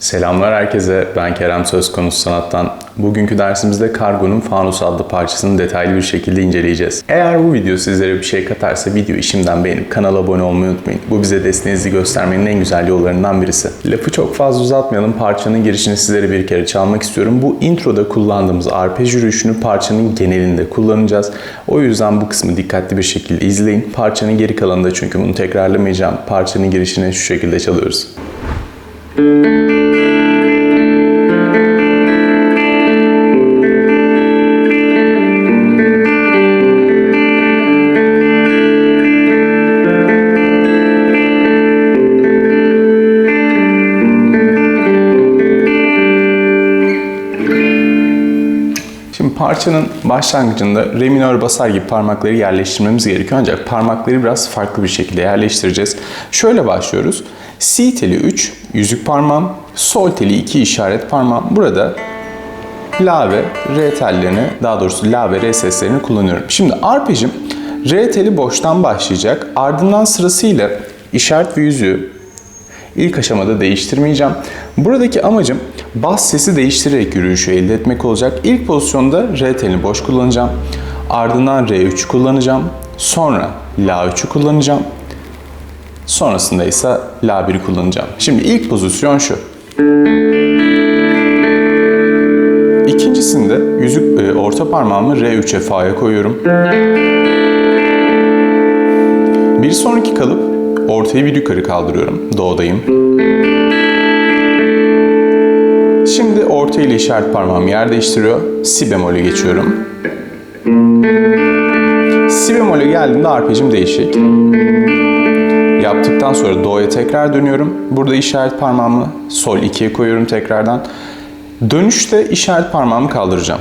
Selamlar herkese, ben Kerem Söz Konusu Sanat'tan. Bugünkü dersimizde Kargo'nun Fanus adlı parçasını detaylı bir şekilde inceleyeceğiz. Eğer bu video sizlere bir şey katarsa videoyu şimdiden beğenip kanala abone olmayı unutmayın. Bu bize desteğinizi göstermenin en güzel yollarından birisi. Lafı çok fazla uzatmayalım, parçanın girişini sizlere bir kere çalmak istiyorum. Bu introda kullandığımız arpej yürüyüşünü parçanın genelinde kullanacağız. O yüzden bu kısmı dikkatli bir şekilde izleyin. Parçanın geri kalanında çünkü bunu tekrarlamayacağım. Parçanın girişini şu şekilde çalıyoruz. Şimdi parçanın başlangıcında re minör basar gibi parmakları yerleştirmemiz gerekiyor ancak parmakları biraz farklı bir şekilde yerleştireceğiz. Şöyle başlıyoruz. Si teli 3 yüzük parmağım, sol teli 2 işaret parmağım. Burada La ve Re tellerini, daha doğrusu La ve Re seslerini kullanıyorum. Şimdi arpejim Re teli boştan başlayacak. Ardından sırasıyla işaret ve yüzüğü İlk aşamada değiştirmeyeceğim. Buradaki amacım bas sesi değiştirerek yürüyüşü elde etmek olacak. İlk pozisyonda re telini boş kullanacağım. Ardından R3 kullanacağım. Sonra La3'ü kullanacağım. Sonrasında ise La1'i kullanacağım. Şimdi ilk pozisyon şu. İkincisinde yüzük e, orta parmağımı R3'e Fa'ya koyuyorum. Bir sonraki kalıp ortayı bir yukarı kaldırıyorum. Do'dayım. Şimdi orta ile işaret parmağım yer değiştiriyor. Si bemol'e geçiyorum. Si bemol'e geldiğimde arpejim değişik. Yaptıktan sonra Do'ya tekrar dönüyorum. Burada işaret parmağımı Sol 2'ye koyuyorum tekrardan. Dönüşte işaret parmağımı kaldıracağım.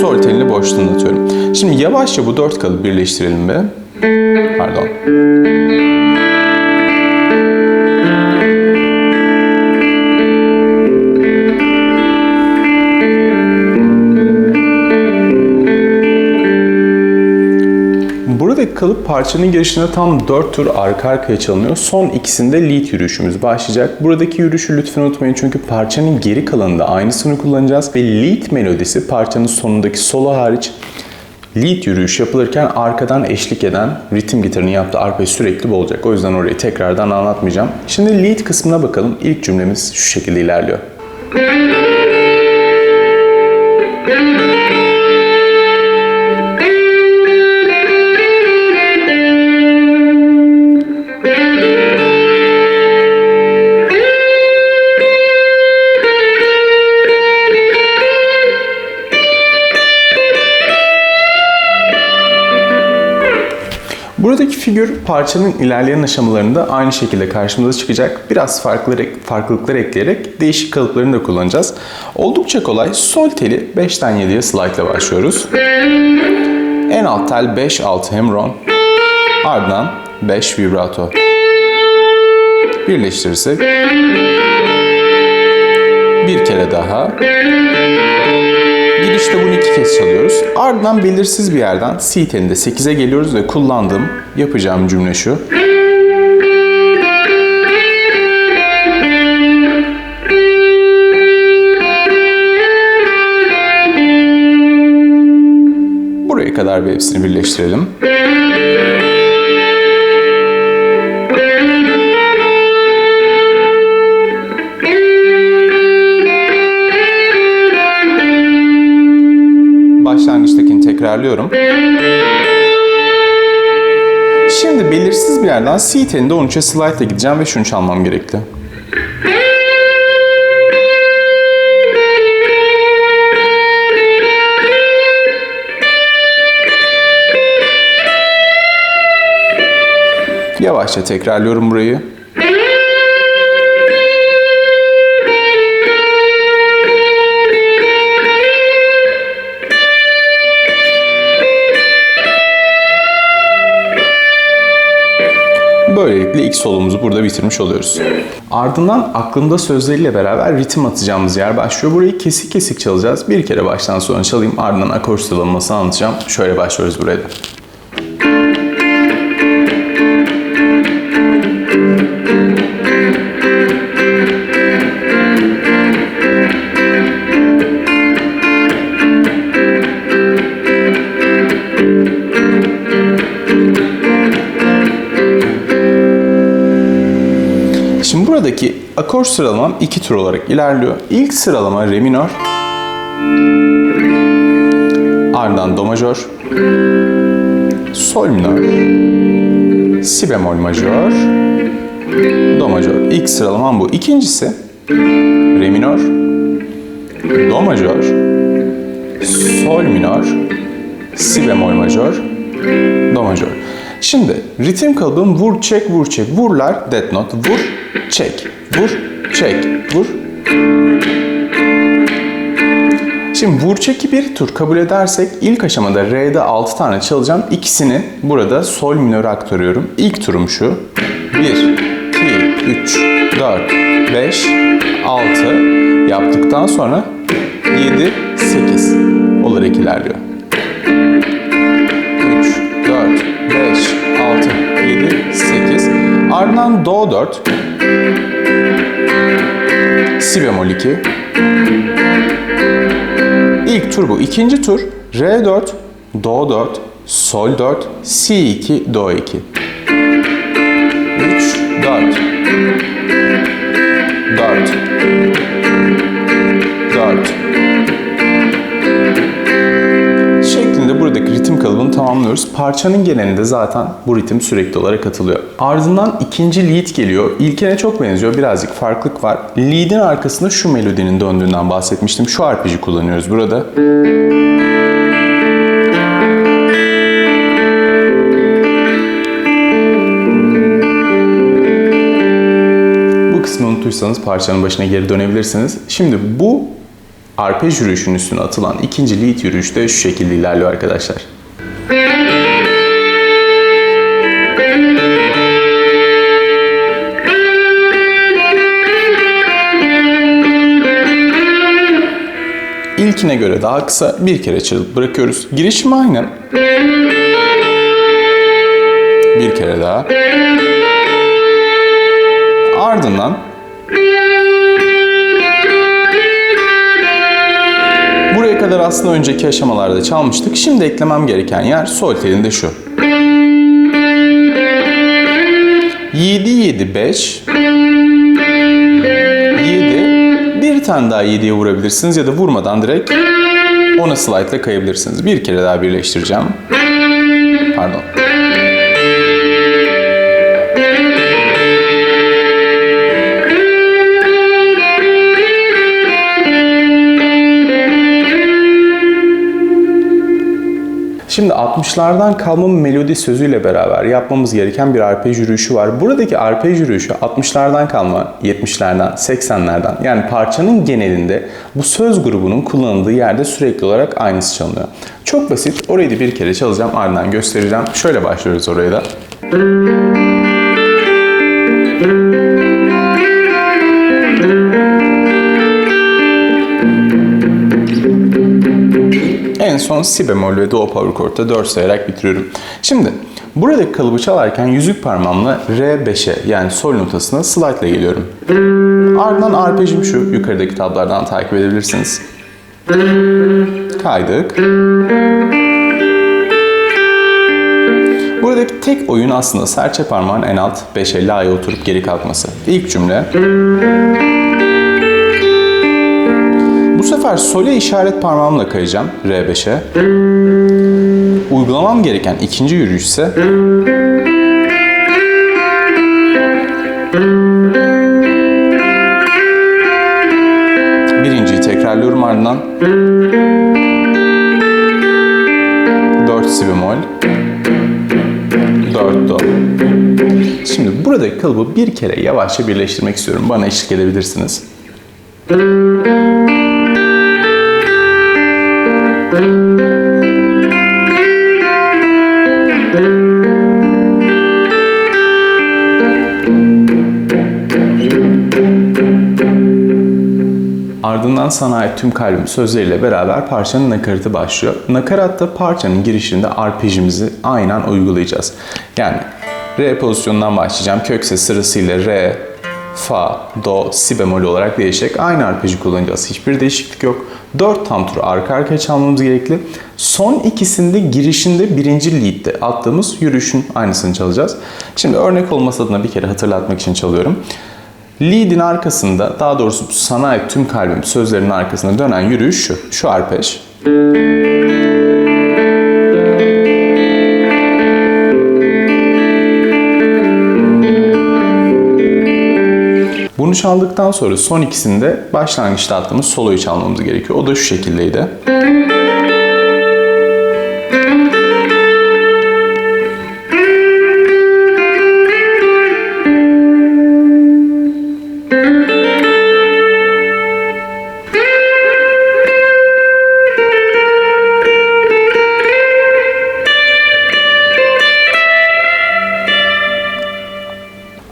Sol telini boşluğuna atıyorum. Şimdi yavaşça bu dört kalıbı birleştirelim be. Pardon. Buradaki kalıp parçanın girişinde tam 4 tur arka arkaya çalınıyor. Son ikisinde lead yürüyüşümüz başlayacak. Buradaki yürüyüşü lütfen unutmayın çünkü parçanın geri kalanında aynısını kullanacağız. Ve lead melodisi parçanın sonundaki solo hariç lead yürüyüş yapılırken arkadan eşlik eden ritim gitarının yaptığı arpej sürekli bu olacak. O yüzden orayı tekrardan anlatmayacağım. Şimdi lead kısmına bakalım. İlk cümlemiz şu şekilde ilerliyor. Buradaki figür parçanın ilerleyen aşamalarında aynı şekilde karşımıza çıkacak. Biraz farklı, farklılıklar ekleyerek değişik kalıplarını da kullanacağız. Oldukça kolay. Sol teli 5'ten 7'ye slide ile başlıyoruz. En alt tel 5 alt hemron. Ardından 5 vibrato. Birleştirirsek bir kere daha Girişte bunu iki kez çalıyoruz. Ardından belirsiz bir yerden C telinde 8'e geliyoruz ve kullandığım yapacağım cümle şu. Buraya kadar bir hepsini birleştirelim. Tekrarlıyorum. Şimdi belirsiz bir yerden C telinde 13'e slide gideceğim ve şunu çalmam gerekli. Yavaşça tekrarlıyorum burayı. Böylelikle ilk solumuzu burada bitirmiş oluyoruz. Ardından aklımda sözleriyle beraber ritim atacağımız yer başlıyor. Burayı kesik kesik çalacağız. Bir kere baştan sona çalayım ardından akor sıralamasını anlatacağım. Şöyle başlıyoruz buraya. Akor sıralamam iki tur olarak ilerliyor. İlk sıralama re minör, ardından do majör, sol minör, si bemol majör, do majör. İlk sıralamam bu. İkincisi re minör, do majör, sol minör, si bemol majör, do majör. Şimdi ritim kalıbım vur çek vur çek. Vurlar dead note. Vur çek. Vur çek. Vur. Şimdi vur çeki bir tur kabul edersek ilk aşamada R'de 6 tane çalacağım. İkisini burada sol minöre aktarıyorum. İlk turum şu. 1, 2, 3, 4, 5, 6 yaptıktan sonra 7, 8 olarak ilerliyor. 8. Ardından Do 4. Si bemol 2. İlk tur bu. İkinci tur Re 4, Do 4, Sol 4, Si 2, Do 2. 3, 4. 4. ritim kalıbını tamamlıyoruz. Parçanın genelinde zaten bu ritim sürekli olarak atılıyor. Ardından ikinci lead geliyor. İlkine çok benziyor. Birazcık farklılık var. Lead'in arkasında şu melodinin döndüğünden bahsetmiştim. Şu arpeji kullanıyoruz burada. Bu kısmı unuttuysanız parçanın başına geri dönebilirsiniz. Şimdi bu arpej yürüyüşünün üstüne atılan ikinci lead yürüyüş de şu şekilde ilerliyor arkadaşlar. İlkine göre daha kısa bir kere çalıp bırakıyoruz. Girişim aynı. Bir kere daha. Ardından aslında önceki aşamalarda çalmıştık. Şimdi eklemem gereken yer sol telinde şu. 7 7 5 7 bir tane daha 7'ye vurabilirsiniz ya da vurmadan direkt ona slide ile kayabilirsiniz. Bir kere daha birleştireceğim. Pardon. Şimdi 60'lardan kalma melodi sözüyle beraber yapmamız gereken bir arpej yürüyüşü var. Buradaki arpej yürüyüşü 60'lardan kalma, 70'lerden, 80'lerden yani parçanın genelinde bu söz grubunun kullanıldığı yerde sürekli olarak aynısı çalınıyor. Çok basit. Orayı da bir kere çalacağım ardından göstereceğim. Şöyle başlıyoruz oraya da. En son si bemol ve do power chord'da 4 sayarak bitiriyorum. Şimdi buradaki kalıbı çalarken yüzük parmağımla R5'e yani sol notasına slide ile geliyorum. Ardından arpejim şu. Yukarıdaki tablardan takip edebilirsiniz. Kaydık. Buradaki tek oyun aslında serçe parmağın en alt 5'e la'ya oturup geri kalkması. İlk cümle. Sefer sole işaret parmağımla kayacağım R5'e. Uygulamam gereken ikinci yürüyüş ise birinciyi tekrarlıyorum ardından 4 si bemol 4 do. Şimdi buradaki kalıbı bir kere yavaşça birleştirmek istiyorum. Bana eşlik edebilirsiniz. Ardından sana ait tüm kalbim sözleriyle beraber parçanın nakaratı başlıyor. Nakaratta parçanın girişinde arpejimizi aynen uygulayacağız. Yani re pozisyonundan başlayacağım. Kök ses sırasıyla re, fa, do, si bemol olarak değişecek. Aynı arpeji kullanacağız. Hiçbir değişiklik yok. 4 tam turu arka arkaya çalmamız gerekli. Son ikisinde girişinde birinci lead'de attığımız yürüyüşün aynısını çalacağız. Şimdi örnek olması adına bir kere hatırlatmak için çalıyorum. Lead'in arkasında, daha doğrusu sana ait tüm kalbim sözlerinin arkasında dönen yürüyüş şu. Şu arpej. Bunu çaldıktan sonra son ikisinde başlangıçta attığımız soloyu çalmamız gerekiyor. O da şu şekildeydi.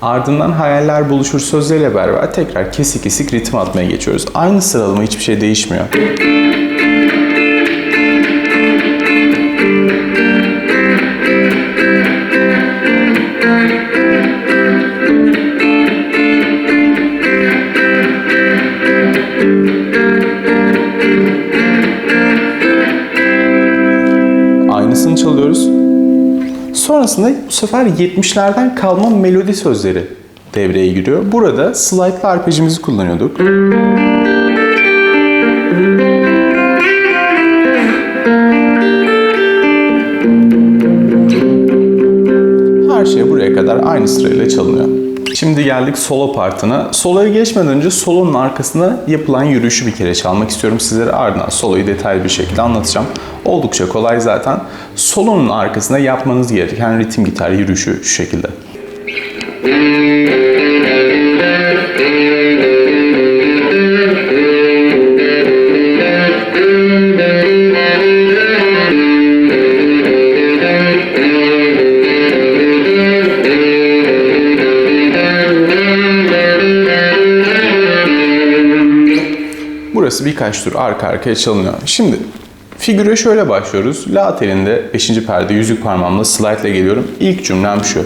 Ardından hayaller buluşur sözleriyle beraber tekrar kesik kesik ritim atmaya geçiyoruz. Aynı sıralama hiçbir şey değişmiyor. Sefer 70'lerden kalma melodi sözleri devreye giriyor. Burada slide'lı arpejimizi kullanıyorduk. Her şey buraya kadar aynı sırayla çalınıyor. Şimdi geldik solo partına. Soloya geçmeden önce solonun arkasında yapılan yürüyüşü bir kere çalmak istiyorum sizlere. Ardından soloyu detaylı bir şekilde anlatacağım. Oldukça kolay zaten. Solonun arkasında yapmanız gereken ritim gitar yürüyüşü şu şekilde. Birkaç tur arka arkaya çalınıyor. Şimdi figüre şöyle başlıyoruz. La telinde 5. perde yüzük parmağımla slide ile geliyorum. İlk cümlem şu.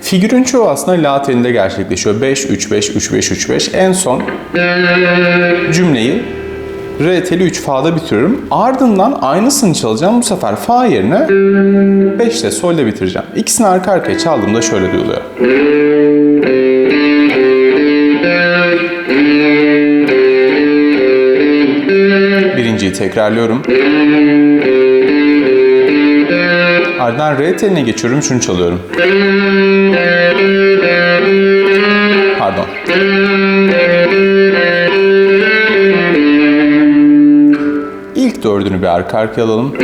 Figürün çoğu aslında la telinde gerçekleşiyor. 5 3 5 3 5 3 5. En son cümleyi re teli 3 fa'da bitiriyorum. Ardından aynısını çalacağım. Bu sefer fa yerine 5 ile sol'de bitireceğim. İkisini arka arkaya çaldığımda şöyle duyuluyor. Tekrarlıyorum. Ardından re teline geçiyorum, şunu çalıyorum. Pardon. İlk dördünü bir arka arkaya alalım.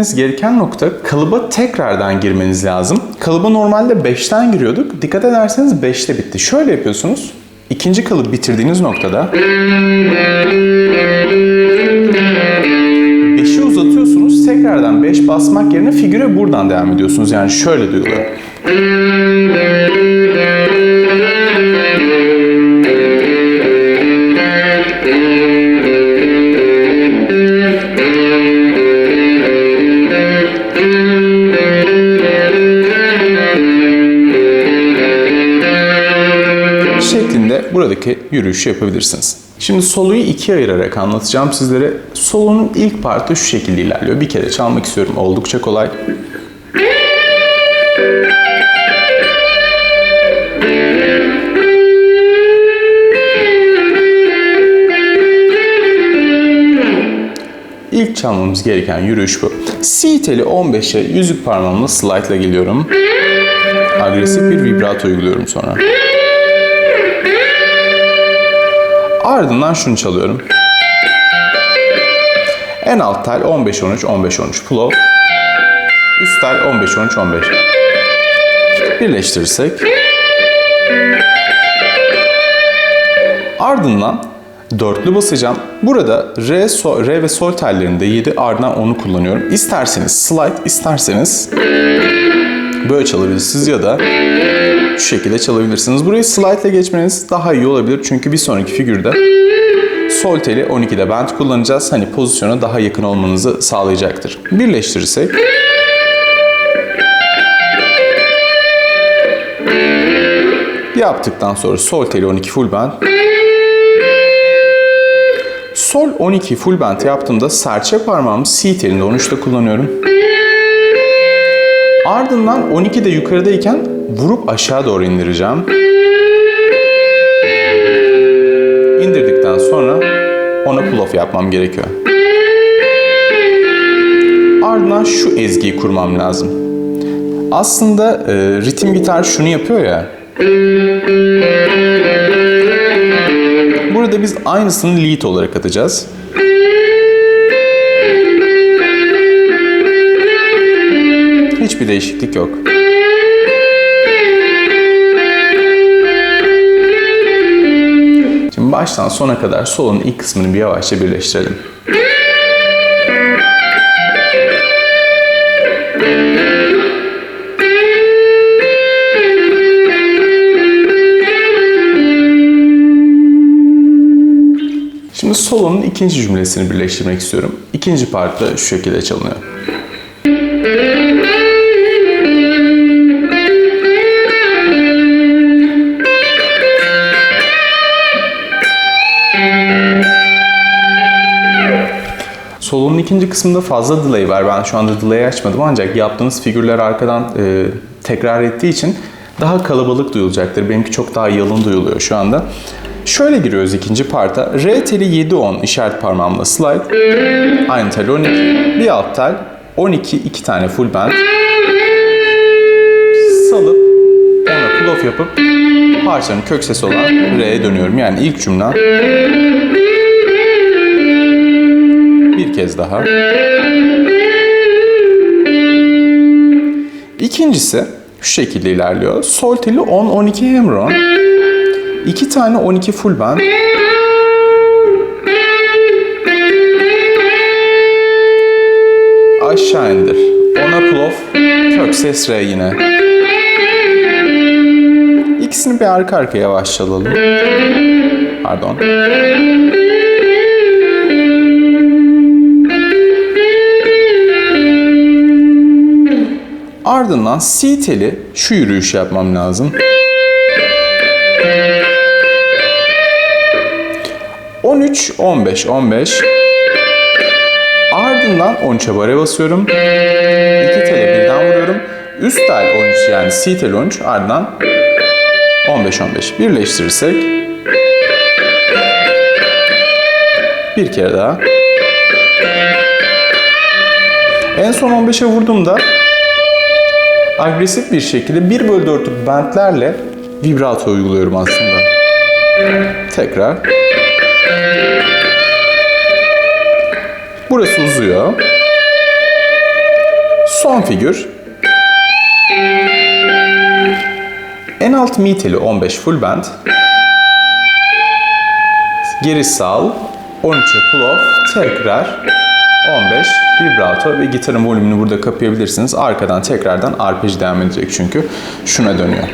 Etmeniz gereken nokta kalıba tekrardan girmeniz lazım. Kalıba normalde 5'ten giriyorduk. Dikkat ederseniz 5'te bitti. Şöyle yapıyorsunuz. İkinci kalıp bitirdiğiniz noktada 5'i uzatıyorsunuz. Tekrardan 5 basmak yerine figüre buradan devam ediyorsunuz. Yani şöyle duyuluyor. şeklinde buradaki yürüyüşü yapabilirsiniz. Şimdi soloyu ikiye ayırarak anlatacağım sizlere. Solonun ilk partı şu şekilde ilerliyor. Bir kere çalmak istiyorum. Oldukça kolay. İlk çalmamız gereken yürüyüş bu. C teli 15'e yüzük parmağımla slide ile geliyorum. Agresif bir vibrato uyguluyorum sonra. Ardından şunu çalıyorum. En alt tel 15 13 15 13 flow. Üst tel 15 13 15. Birleştirirsek Ardından dörtlü basacağım. Burada re, sol, re ve sol tellerinde 7 ardından onu kullanıyorum. İsterseniz slide, isterseniz böyle çalabilirsiniz ya da şu şekilde çalabilirsiniz. Burayı slide ile geçmeniz daha iyi olabilir. Çünkü bir sonraki figürde sol teli 12'de bend kullanacağız. Hani pozisyona daha yakın olmanızı sağlayacaktır. Birleştirirsek Yaptıktan sonra sol teli 12 full band. Sol 12 full band yaptığımda serçe parmağımı C telinde 13'te kullanıyorum. Ardından 12 de yukarıdayken vurup aşağı doğru indireceğim. İndirdikten sonra ona pull off yapmam gerekiyor. Ardından şu ezgiyi kurmam lazım. Aslında e, ritim gitar şunu yapıyor ya. Burada biz aynısını lead olarak atacağız. Hiçbir değişiklik yok. Baştan sona kadar solun ilk kısmını bir yavaşça birleştirelim. Şimdi solonun ikinci cümlesini birleştirmek istiyorum. İkinci part da şu şekilde çalınıyor. İkinci kısmında fazla delay var. Ben şu anda delay açmadım ancak yaptığınız figürler arkadan e, tekrar ettiği için daha kalabalık duyulacaktır. Benimki çok daha yalın duyuluyor şu anda. Şöyle giriyoruz ikinci parta. R teli 7-10 işaret parmağımla slide. Aynı tel 12. Bir alt tel 12 iki tane full band. Salıp ona pull off yapıp parçanın kök sesi olan R'ye dönüyorum. Yani ilk cümlem bir kez daha. İkincisi şu şekilde ilerliyor. Sol teli 10-12 hammer-on. İki tane 12 full band. Aşağı indir. Ona pull off. Kök ses re yine. İkisini bir arka arkaya yavaş çalalım. Pardon. Ardından C teli şu yürüyüş yapmam lazım. 13, 15, 15. Ardından 13'e bare basıyorum. 2 tele birden vuruyorum. Üst tel 13 yani C tel 13 ardından 15, 15. Birleştirirsek bir kere daha. En son 15'e vurduğumda agresif bir şekilde 1 bölü 4'lük bentlerle vibrato uyguluyorum aslında. Tekrar. Burası uzuyor. Son figür. En alt mi teli 15 full band. Geri sal. 13'e pull off. Tekrar 15 vibrato ve gitarın volümünü burada kapayabilirsiniz. Arkadan tekrardan arpej devam edecek çünkü. Şuna dönüyor.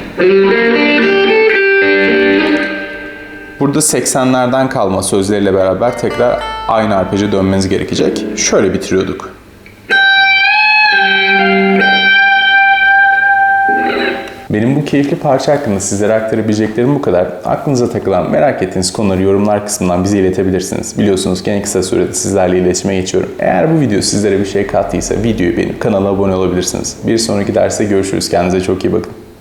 Burada 80'lerden kalma sözleriyle beraber tekrar aynı arpeje dönmeniz gerekecek. Şöyle bitiriyorduk. Keyifli parça hakkında sizlere aktarabileceklerim bu kadar. Aklınıza takılan, merak ettiğiniz konuları yorumlar kısmından bize iletebilirsiniz. Biliyorsunuz ki en kısa sürede sizlerle iletişime geçiyorum. Eğer bu video sizlere bir şey kattıysa videoyu beğenip kanala abone olabilirsiniz. Bir sonraki derste görüşürüz. Kendinize çok iyi bakın.